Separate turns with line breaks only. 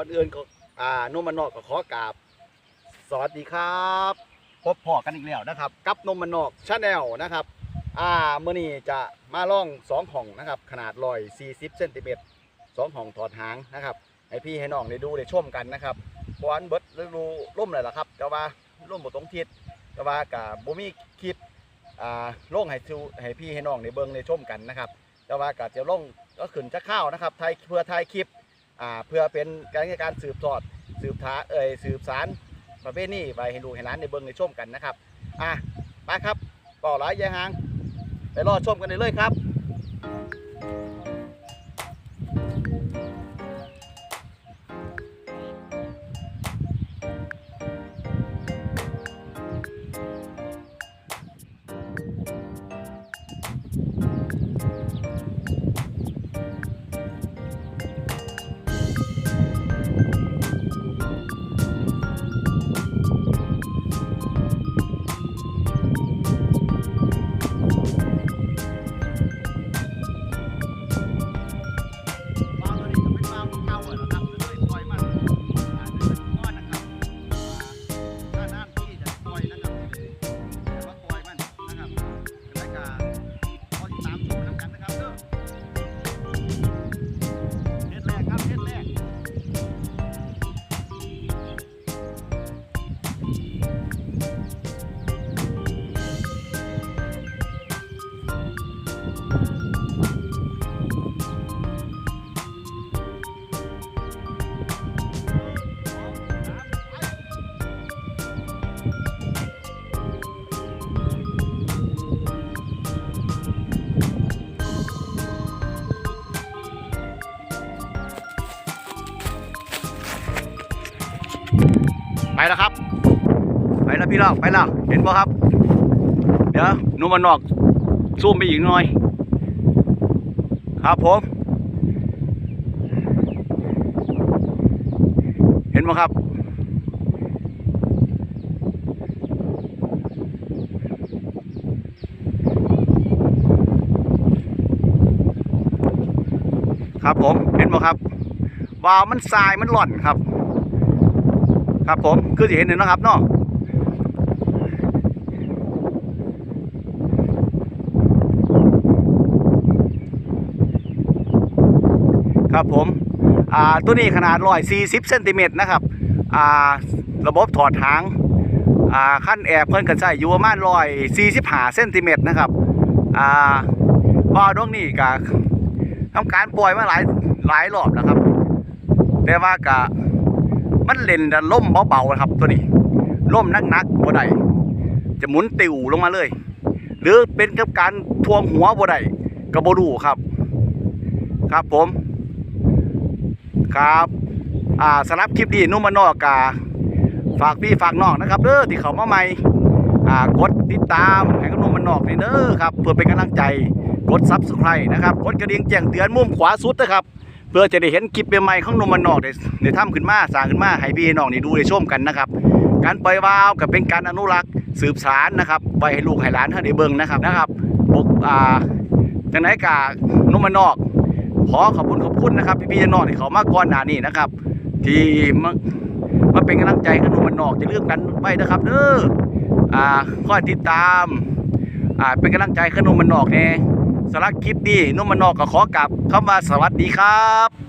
ก่อนอื่นก็อ่าโนมมันนอกก็ขอกราบ สวัสดีครับพบพอกันอีกแล้วนะครับ กับนมมันนอกชาแนลนะครับ อ่าเมื่อนี้จะมาล่องสองห้องนะครับ ขนาดลอย40เซนติเมตรสองห้องถอดหางนะครับให้พี่ให้น้องได้ดูได้ชมกันนะครับบอนเบิร์ดฤดูร่มเลยล่ะครับแต่ว่าร่มบ่ตรงทิศแต่ว่ากับบ่มีคลิปอ่าลงให้ทูให้พี่ให้น้องได้เบิ่งได้ชมกันนะครับแต่ว่าก็จะล่องก็ขึ้นจะข้าวนะครับไทยเพื่อไทยคลิป อ่าเพื่อเป็นการการสืบทอดสืบท้าเอ่ยสืบสารประเภทนี้ไปให้ดูให้ร้านในเบิ้งในชมกันนะครับอะไปครับต่อหลายยายหางไปรอชมกันเลยเลยครับ ไปแล้วครับ ไปแล้วพี่น้องไปแล้วเห็นป่ะครับ เดี๋ยวหนูมานอกซูมไปอีกหน่อย ครับผม เห็นป่ะครับครับผมเห็นป่ะครับวาวมันทรายมันหล่อนครับ ครับผมคือสิเห็นเห็นนะครับเนาะครับผมอ่าตัวนี้ขนาดร้อยสี่สิบเซนติเมตรนะครับอ่าระบบถอดหางอ่าขั้นแอบเพิ่นกันใช้อยู่ประมาณร้อยสี่สิบห้าเซนติเมตรนะครับอ่าบ่อดงนี้ก็ทำการปล่อยมาหลายหลายรอบแล้วครับ แต่ว่าก็ มันเล่นแต่ล่มเบาๆนะครับ ตัวนี้ล่มนักๆบ่ได้จะหมุนติวลงมาเลย หรือเป็นกับการทวงหัวบ่ได้ก็บ่รู้ครับ ครับผม ครับ อ่าสำหรับคลิปนี้นุ่มมานอกกาฝากพี่ฝากน้องนะครับเด้อที่เขามาใหม่อ่ากดติดตามให้กับนุ่มมานอกนี่เด้อครับเพื่อเป็นกำลังใจกดซับสไครต์นะครับกดกระดิ่งแจ้งเตือนมุมขวาสุดนะครับ เพื่อจะได้เห็นคลิปใหม่ๆของนมมันนอกได้ได้ทำขึ้นมาสร้างขึ้นมาให้พี่ให้น้องนี่ดูได้ชมกันนะครับ การปล่อยวาวกับเป็นการอนุรักษ์สืบสารนะครับไว้ให้ลูกให้หลานเขาได้เบิ่งนะครับนะครับปกอ่าจังไหนกานมมันนอก ขอขอบคุณขอบคุณนะครับ พี่พี่น้องที่เขามาก่อนหน้านี้นะครับ ที่มามาเป็นกำลังใจกับนมมันนอกจะเรื่องกันไว้นะครับเด้ออ่าคอยติดตามอ่าเป็นกำลังใจกับนมมันนอกแน่ สำหรับคลิปนี้นมมันนอกก็ขอกลับคำว่าสวัสดีครับ